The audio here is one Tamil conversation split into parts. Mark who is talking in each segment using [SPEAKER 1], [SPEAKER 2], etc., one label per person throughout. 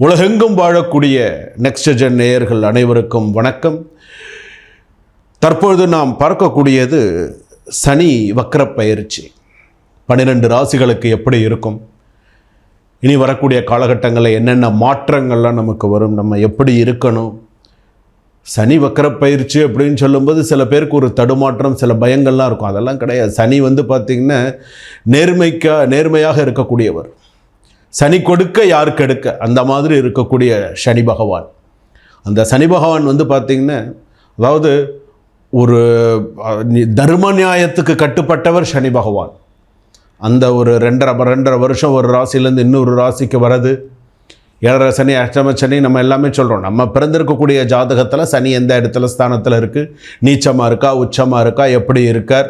[SPEAKER 1] உலகெங்கும் வாழக்கூடிய நெக்ஸ்ட் ஜென் நேயர்கள் அனைவருக்கும் வணக்கம். தற்பொழுது நாம் பார்க்கக்கூடியது சனி வக்கர பயிற்சி. பன்னிரெண்டு ராசிகளுக்கு எப்படி இருக்கும்? இனி வரக்கூடிய காலகட்டங்களில் என்னென்ன மாற்றங்கள்லாம் நமக்கு வரும்? நம்ம எப்படி இருக்கணும்? சனி வக்கர பயிற்சி அப்படின்னு சொல்லும்போது சில பேருக்கு ஒரு தடுமாற்றம் சில பயங்கள்லாம் இருக்கும். அதெல்லாம் கிடையாது. சனி வந்து பார்த்திங்கன்னா நேர்மைக்கா நேர்மையாக இருக்கக்கூடியவர். சனி கொடுக்க யார் கெடுக்க? அந்த மாதிரி இருக்கக்கூடிய சனி பகவான். அந்த சனி பகவான் வந்து பார்த்திங்கன்னா அதாவது ஒரு தர்ம நியாயத்துக்கு கட்டுப்பட்டவர் சனி பகவான். அந்த ஒரு ரெண்டரை ரெண்டரை வருஷம் ஒரு ராசிலேருந்து இன்னொரு ராசிக்கு வர்றது ஏழரை சனி அஷ்டம சனி நம்ம எல்லாமே சொல்கிறோம் நம்ம பிறந்திருக்கக்கூடிய ஜாதகத்தில் சனி எந்த இடத்துல ஸ்தானத்தில் இருக்குது நீச்சமாக இருக்கா உச்சமாக இருக்கா எப்படி இருக்கார்?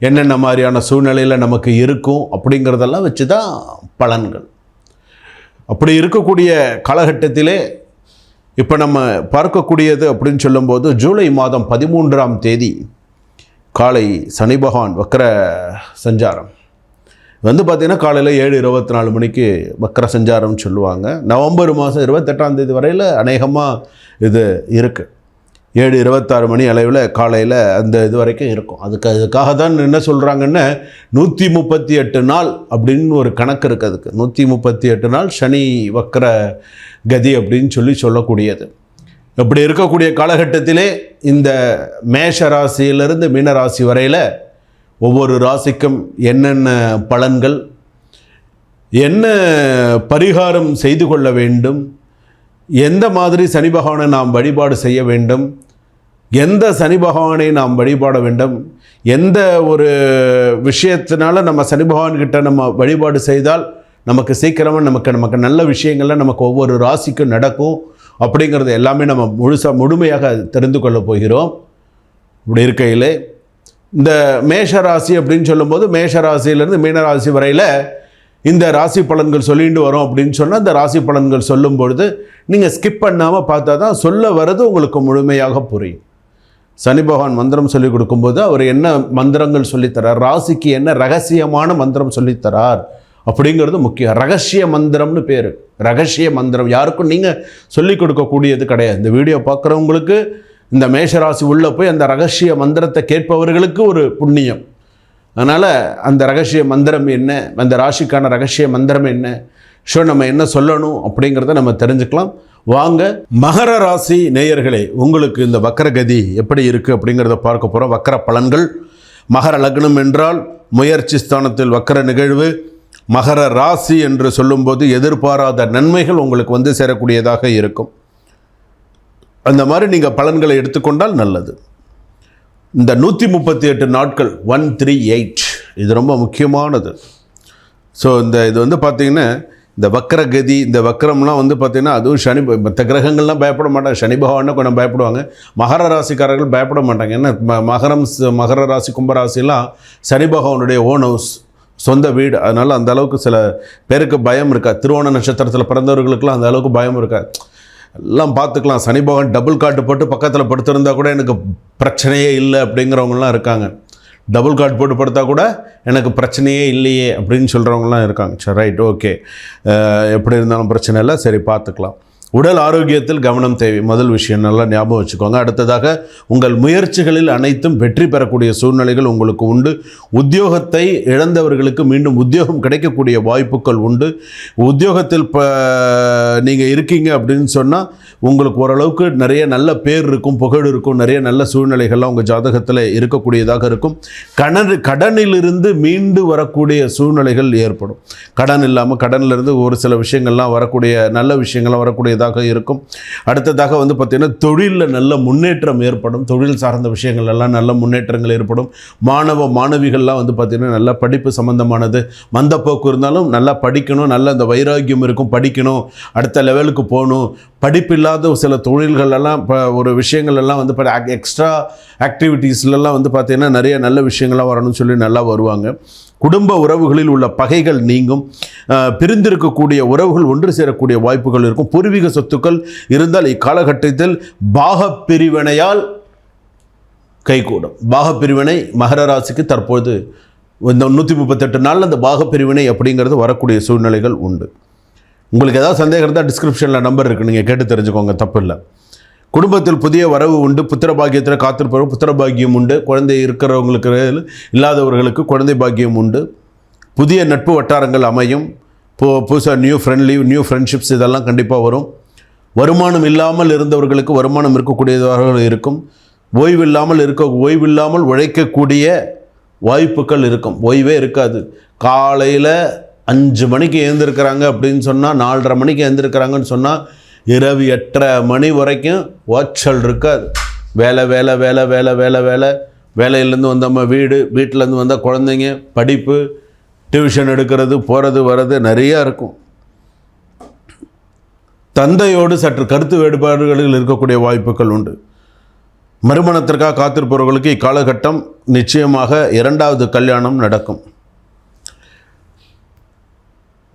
[SPEAKER 1] என்னென்ன மாதிரியான சூழ்நிலையில் நமக்கு இருக்கும்? அப்படிங்கிறதெல்லாம் வச்சு தான் பலன்கள். அப்படி இருக்கக்கூடிய காலகட்டத்திலே இப்போ நம்ம பார்க்கக்கூடியது அப்படின்னு சொல்லும்போது ஜூலை மாதம் பதிமூன்றாம் தேதி காலை சனி பகவான் வக்கர சஞ்சாரம். வந்து பார்த்திங்கன்னா காலையில் ஏழு இருபத்தி நாலு மணிக்கு வக்கர சஞ்சாரம்னு சொல்லுவாங்க. நவம்பர் மாதம் இருபத்தெட்டாம் தேதி வரையில் அநேகமாக இது இருக்குது ஏழு இருபத்தாறு மணி அளவில் காலையில் அந்த இது வரைக்கும் இருக்கும். அதுக்கு அதுக்காக தான் என்ன சொல்கிறாங்கன்னா நூற்றி முப்பத்தி எட்டு நாள் அப்படின்னு ஒரு கணக்கு இருக்குது அதுக்கு. நூற்றி முப்பத்தி எட்டு நாள் சனி வக்கர கதி அப்படின்னு சொல்லி சொல்லக்கூடியது. இப்படி இருக்கக்கூடிய காலகட்டத்திலே இந்த மேஷ ராசியிலிருந்து மீன ராசி வரையில் ஒவ்வொரு ராசிக்கும் என்னென்ன பலன்கள் என்ன பரிகாரம் செய்து கொள்ள வேண்டும் எந்த மாதிரி சனி பகவானை நாம் வழிபாடு செய்ய வேண்டும்? எந்த சனி பகவானை நாம் வழிபாட வேண்டும்? எந்த ஒரு விஷயத்தினால நம்ம சனி பகவான்கிட்ட நம்ம வழிபாடு செய்தால் நமக்கு சீக்கிரமாக நமக்கு நமக்கு நல்ல விஷயங்கள்லாம் நமக்கு ஒவ்வொரு ராசிக்கும் நடக்கும். அப்படிங்கிறது எல்லாமே நம்ம முழுசாக முழுமையாக தெரிந்து கொள்ளப் போகிறோம். இப்படி இருக்கையில் இந்த மேஷ ராசி அப்படின்னு சொல்லும்போது மேஷ ராசியிலேருந்து மீனராசி வரையில் இந்த ராசி பலன்கள் சொல்லிட்டு வரோம் அப்படின்னு சொன்னால் இந்த ராசி பலன்கள் சொல்லும் பொழுது நீங்கள் ஸ்கிப் பண்ணாமல் பார்த்தா தான் சொல்ல வர்றது உங்களுக்கு முழுமையாக புரியும். சனி பகவான் மந்திரம் சொல்லிக் கொடுக்கும்போது அவர் என்ன மந்திரங்கள் சொல்லித்தரார் ராசிக்கு என்ன ரகசியமான மந்திரம் சொல்லித்தரார் அப்படிங்கிறது முக்கியம். ரகசிய மந்திரம்னு பேர். ரகசிய மந்திரம். யாருக்கும் நீங்கள் சொல்லிக் கொடுக்கக்கூடியது கிடையாது. இந்த வீடியோ பார்க்குறவங்களுக்கு இந்த மேஷராசி உள்ளே போய் அந்த ரகசிய மந்திரத்தை கேட்பவர்களுக்கு ஒரு புண்ணியம். அதனால் அந்த ரகசிய மந்திரம் என்ன அந்த ராசிக்கான ரகசிய மந்திரம் என்ன? ஷோ நம்ம என்ன சொல்லணும் அப்படிங்கிறத நம்ம தெரிஞ்சுக்கலாம். வாங்க மகர ராசி நேயர்களே உங்களுக்கு இந்த வக்கரகதி எப்படி இருக்குது அப்படிங்கிறத பார்க்க போகிறோம் வக்கர பலன்கள். மகர லக்னம் என்றால் முயற்சி ஸ்தானத்தில் வக்கர நிகழ்வு. மகர ராசி என்று சொல்லும்போது எதிர்பாராத நன்மைகள் உங்களுக்கு வந்து சேரக்கூடியதாக இருக்கும். அந்த மாதிரி நீங்கள் பலன்களை எடுத்துக்கொண்டால் நல்லது. இந்த நூற்றி முப்பத்தி எட்டு நாட்கள் ஒன் த்ரீ எயிட் இது ரொம்ப முக்கியமானது. ஸோ இந்த இது வந்து பார்த்திங்கன்னா இந்த வக்கரகதி இந்த வக்கரம்லாம் வந்து பார்த்திங்கன்னா அதுவும் சனி மற்ற கிரகங்கள்லாம் பயப்பட மாட்டாங்க. சனி பகவானை கொஞ்சம் பயப்படுவாங்க. மகர ராசிக்காரர்கள் பயப்பட மாட்டாங்க. ஏன்னா மகரம் மகர ராசி கும்பராசிலாம் சனி பகவானுடைய ஓன் ஹவுஸ் சொந்த வீடு. அதனால் அந்த அளவுக்கு சில பேருக்கு பயம் இருக்கா? திருவோண நட்சத்திரத்தில் பிறந்தவர்களுக்கெல்லாம் அந்த அளவுக்கு பயம் இருக்கா? எல்லாம் பார்த்துக்கலாம். சனி பகவான் டபுள் காட்டு போட்டு பக்கத்தில் படுத்திருந்தா கூட எனக்கு பிரச்சனையே இல்லை அப்படிங்கிறவங்களாம் இருக்காங்க. டபுள் காட் போட்டு படுத்தா கூட எனக்கு பிரச்சனையே இல்லையே அப்படின்னு சொல்கிறவங்களாம் இருக்காங்க. சரி ரைட் ஓகே எப்படி இருந்தாலும் பிரச்சனை இல்லை. சரி பார்த்துக்கலாம். உடல் ஆரோக்கியத்தில் கவனம் தேவை. முதல் விஷயம் நல்லா ஞாபகம் வச்சுக்கோங்க. அடுத்ததாக உங்கள் முயற்சிகளில் அனைத்தும் வெற்றி பெறக்கூடிய சூழ்நிலைகள் உங்களுக்கு உண்டு. உத்தியோகத்தை இழந்தவர்களுக்கு மீண்டும் உத்தியோகம் கிடைக்கக்கூடிய வாய்ப்புகள் உண்டு. உத்தியோகத்தில் இப்போ நீங்கள் இருக்கீங்க அப்படின்னு சொன்னால் உங்களுக்கு ஓரளவுக்கு நிறைய நல்ல பேர் இருக்கும் புகழ் இருக்கும் நிறைய நல்ல சூழ்நிலைகள்லாம் உங்கள் ஜாதகத்தில் இருக்கக்கூடியதாக இருக்கும். கடன் கடனிலிருந்து மீண்டு வரக்கூடிய சூழ்நிலைகள் ஏற்படும். கடன் இல்லாமல் கடனிலிருந்து ஒரு சில விஷயங்கள்லாம் வரக்கூடிய நல்ல விஷயங்கள்லாம் வரக்கூடியதாக இருக்கும். அடுத்ததாக வந்து பார்த்திங்கன்னா தொழிலில் நல்ல முன்னேற்றம் ஏற்படும். தொழில் சார்ந்த விஷயங்கள் எல்லாம் நல்ல முன்னேற்றங்கள் ஏற்படும். மாணவ மாணவிகள்லாம் வந்து பார்த்திங்கன்னா நல்ல படிப்பு சம்மந்தமானது மந்தப்போக்கு இருந்தாலும் நல்லா படிக்கணும். நல்ல அந்த வைராக்கியம் இருக்கும். படிக்கணும். அடுத்த லெவலுக்கு போகணும். படிப்பில்லாத சில தொழில்கள் எல்லாம் இப்போ ஒரு விஷயங்கள் எல்லாம் வந்து எக்ஸ்ட்ரா ஆக்டிவிட்டீஸ்லலாம் வந்து பார்த்திங்கன்னா நிறைய நல்ல விஷயங்கள்லாம் வரணும்னு சொல்லி நல்லா வருவாங்க. குடும்ப உறவுகளில் உள்ள பகைகள் நீங்கும். பிரிந்திருக்கக்கூடிய உறவுகள் ஒன்று சேரக்கூடிய வாய்ப்புகள் இருக்கும். பூர்வீக சொத்துக்கள் இருந்தால் இக்காலகட்டத்தில் பாகப் பிரிவினையால் கைகூடும். பாகப் பிரிவினை மகர ராசிக்கு தற்போது இந்த நூற்றி முப்பத்தெட்டு நாளில் அந்த பாகப் பிரிவினை அப்படிங்கிறது வரக்கூடிய சூழ்நிலைகள் உண்டு. உங்களுக்கு ஏதாவது சந்தேகம் இருந்தால் டிஸ்கிரிப்ஷனில் நம்பர் இருக்குது நீங்கள் கேட்டு தெரிஞ்சுக்கோங்க. தப்பு இல்லை. குடும்பத்தில் புதிய வரவு உண்டு புத்திர பாக்கியத்தில் காத்திருப்பவர் புத்திர பாக்கியம் உண்டு குழந்தை இருக்கிறவங்களுக்கு இல்லாதவர்களுக்கு குழந்தை பாக்கியம் உண்டு. புதிய நட்பு வட்டாரங்கள் அமையும். போ புதுசாக நியூ ஃப்ரெண்ட்லி நியூ ஃப்ரெண்ட்ஷிப்ஸ் இதெல்லாம் கண்டிப்பாக வரும். வருமானம் இல்லாமல் இருந்தவர்களுக்கு வருமானம் இருக்கக்கூடியதாக இருக்கும். ஓய்வு இல்லாமல் இருக்க ஓய்வு இல்லாமல் உழைக்கக்கூடிய வாய்ப்புகள் இருக்கும். ஓய்வே இருக்காது. காலையில் அஞ்சு மணிக்கு எழுந்திருக்கிறாங்க அப்படின்னு சொன்னால் நாலரை மணிக்கு எழுந்திருக்கிறாங்கன்னு சொன்னால் இரவு எட்டரை மணி வரைக்கும் ஓச்சல் இருக்காது. வேலை வேலை வேலை வேலை வேலை வேலை. வேலையிலேருந்து வந்தோம்மா வீடு வீட்டிலேருந்து வந்தால் குழந்தைங்க படிப்பு டியூஷன் எடுக்கிறது போகிறது வர்றது நிறையா இருக்கும். தந்தையோடு சற்று கருத்து வேறுபாடுகளில் இருக்கக்கூடிய வாய்ப்புகள் உண்டு. மறுமணத்திற்காக காத்திருப்பவர்களுக்கு இக்காலகட்டம் நிச்சயமாக இரண்டாவது கல்யாணம் நடக்கும்.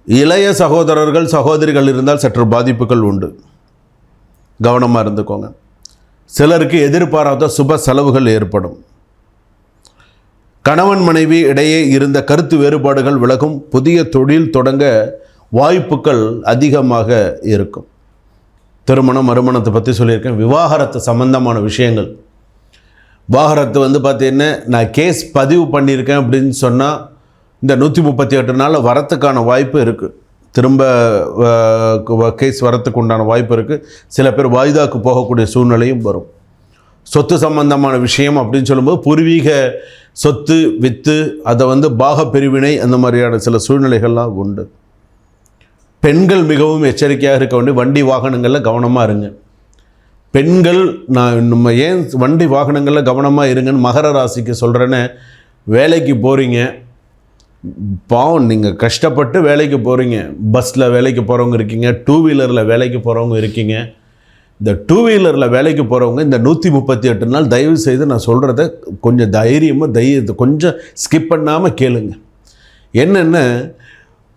[SPEAKER 1] இளைய சகோதரர்கள் சகோதரிகள் இருந்தால் சற்று பாதிப்புகள் உண்டு. கவனமாக இருந்துக்கோங்க. சிலருக்கு எதிர்பாராத சுப செலவுகள் ஏற்படும். கணவன் மனைவி இடையே இருந்த கருத்து வேறுபாடுகள் விலகும். புதிய தொழில் தொடங்க வாய்ப்புகள் அதிகமாக இருக்கும். திருமணம் மறுமணத்தை பற்றி சொல்லியிருக்கேன். விவாகரத்து சம்பந்தமான விஷயங்கள். விவாகரத்து வந்து பார்த்தீங்கன்னா நான் கேஸ் பதிவு பண்ணியிருக்கேன் அப்படின்னு சொன்னால் இந்த நூற்றி முப்பத்தி எட்டு நாளில் வரத்துக்கான வாய்ப்பு இருக்குது திரும்ப கேஸ் வரத்துக்கு உண்டான வாய்ப்பு இருக்குது சில பேர் வாய்தாக்கு போகக்கூடிய சூழ்நிலையும் வரும். சொத்து சம்பந்தமான விஷயம் அப்படின்னு சொல்லும்போது பூர்வீக சொத்து வித்து அதை வந்து பாக பிரிவினை அந்த மாதிரியான சில சூழ்நிலைகள்லாம் உண்டு. பெண்கள் மிகவும் எச்சரிக்கையாக இருக்க வேண்டிய வண்டி வாகனங்களில் கவனமாக இருங்க. பெண்கள் நான் நம்ம ஏன் வண்டி வாகனங்களில் கவனமாக இருங்கன்னு மகர ராசிக்கு சொல்கிறேன்னு வேலைக்கு போகிறீங்க பாவம் நீங்கள் கஷ்டப்பட்டு வேலைக்கு போகிறீங்க பஸ்ஸில் வேலைக்கு போகிறவங்க இருக்கீங்க டூ வீலரில் வேலைக்கு போகிறவங்க இருக்கீங்க. இந்த டூ வீலரில் வேலைக்கு போகிறவங்க இந்த நூற்றி முப்பத்தி எட்டு நாள் தயவு செய்து நான் சொல்கிறத கொஞ்சம் தைரியமாக தைரியத்தை கொஞ்சம் ஸ்கிப் பண்ணாமல் கேளுங்க. என்னென்ன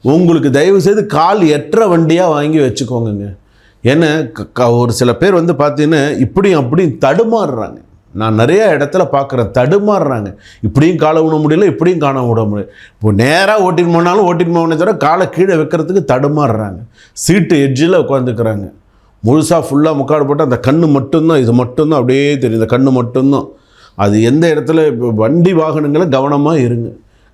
[SPEAKER 1] உங்களுக்கு தயவு செய்து கால் எட்டுற வண்டியாக வாங்கி வச்சுக்கோங்க ஏன்னா க- க- ஒரு சில பேர் வந்து பார்த்தீங்கன்னா இப்படியும் அப்படியும் தடுமாறுறாங்க. நான் நிறைய இடத்துல பார்க்குறேன். தடுமாறுறாங்க. இப்படியும் காலை விட முடியல இப்படியும் காண விட முடியல. இப்போ நேராக ஓட்டின் போனாலும் ஓட்டின் போனே தவிர காலை கீழே வைக்கிறதுக்கு தடுமாறுறாங்க. சீட்டு எட்ஜில் உட்காந்துக்கிறாங்க முழுசாக ஃபுல்லாக முக்காடு போட்டு அந்த கண்ணு மட்டும்தான் இது மட்டும்தான் அப்படியே தெரியும் இந்த கண்ணு மட்டும்தான். அது எந்த இடத்துல இப்போ வண்டி வாகனங்களை கவனமாக இருங்க.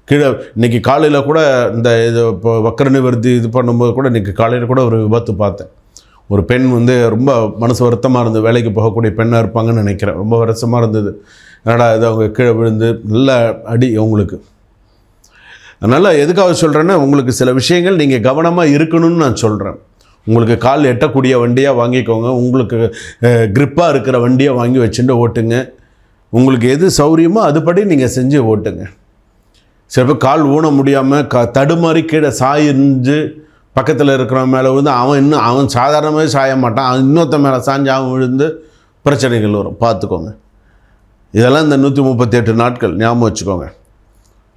[SPEAKER 1] கீழே இன்றைக்கி காலையில் கூட இந்த இது இப்போ வக்கர நிவர்த்தி இது பண்ணும்போது கூட இன்றைக்கி காலையில் கூட ஒரு விபத்து பார்த்தேன். ஒரு பெண் வந்து ரொம்ப மனசு வருத்தமாக இருந்தது வேலைக்கு போகக்கூடிய பெண்ணாக இருப்பாங்கன்னு நினைக்கிறேன். ரொம்ப வருத்தமாக இருந்தது. என்னடா இது அவங்க கீழே விழுந்து நல்ல அடி அவங்களுக்கு அதனால் எதுக்காக சொல்கிறேன்னா உங்களுக்கு சில விஷயங்கள் நீங்கள் கவனமாக இருக்கணும்னு நான் சொல்கிறேன் உங்களுக்கு கால் எட்டக்கூடிய வண்டியாக வாங்கிக்கோங்க. உங்களுக்கு க்ரிப்பாக இருக்கிற வண்டியை வாங்கி வச்சுட்டு ஓட்டுங்க. உங்களுக்கு எது சௌரியமோ அதுபடி நீங்கள் செஞ்சு ஓட்டுங்க. சில பேர் கால் ஊன முடியாமல் க தடுமாறி கீழே சாய்ந்து பக்கத்தில் இருக்கிறவன் மேலே விழுந்து அவன் இன்னும் அவன் சாதாரணமாகவே சாய மாட்டான். அவன் இன்னொருத்த மேலே சாஞ்சு அவன் விழுந்து பிரச்சனைகள் வரும். பார்த்துக்கோங்க. இதெல்லாம் இந்த நூற்றி முப்பத்தி எட்டு நாட்கள். ஞாபகம் வச்சுக்கோங்க.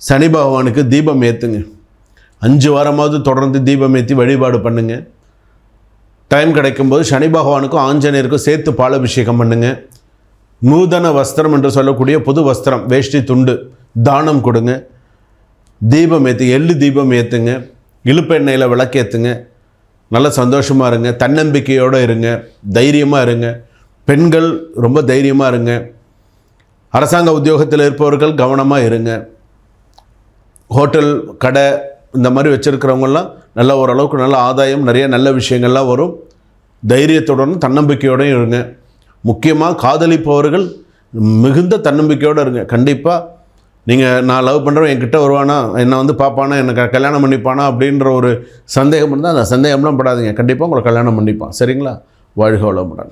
[SPEAKER 1] சனி பகவானுக்கு தீபம் ஏற்றுங்க அஞ்சு வாரமாவது தொடர்ந்து தீபம் ஏற்றி வழிபாடு பண்ணுங்க. டைம் கிடைக்கும்போது சனி பகவானுக்கும் ஆஞ்சநேயருக்கும் சேர்த்து பாலபிஷேகம் பண்ணுங்க. நூதன வஸ்திரம் என்று சொல்லக்கூடிய புது வஸ்திரம் வேஷ்டி துண்டு தானம் கொடுங்க. தீபம் ஏற்று எள்ளு தீபம் ஏற்றுங்க இழுப்பெண்ணெயில் விளக்கேற்றுங்க நல்ல சந்தோஷமாக இருங்க. தன்னம்பிக்கையோடு இருங்க. தைரியமாக இருங்க. பெண்கள் ரொம்ப தைரியமாக இருங்க. அரசாங்க உத்தியோகத்தில் இருப்பவர்கள் கவனமாக இருங்க. ஹோட்டல் கடை இந்த மாதிரி வச்சுருக்கிறவங்கெல்லாம் நல்ல ஓரளவுக்கு நல்ல ஆதாயம் நிறைய நல்ல விஷயங்கள்லாம் வரும். தைரியத்துடனும் தன்னம்பிக்கையோடையும் இருங்க. முக்கியமாக காதலிப்பவர்கள் மிகுந்த தன்னம்பிக்கையோடு இருங்க. கண்டிப்பாக நீங்கள் நான் லவ் பண்ணுறவன் என்கிட்ட வருவானா? என்னை வந்து பார்ப்பானா என்னை கல்யாணம் பண்ணிப்பானா? அப்படின்ற ஒரு சந்தேகம் இருந்தால் அந்த சந்தேகம்லாம் படாதீங்க. கண்டிப்பாக உங்களை கல்யாணம் பண்ணிப்பான். சரிங்களா? வாழ்க வளமுடன்.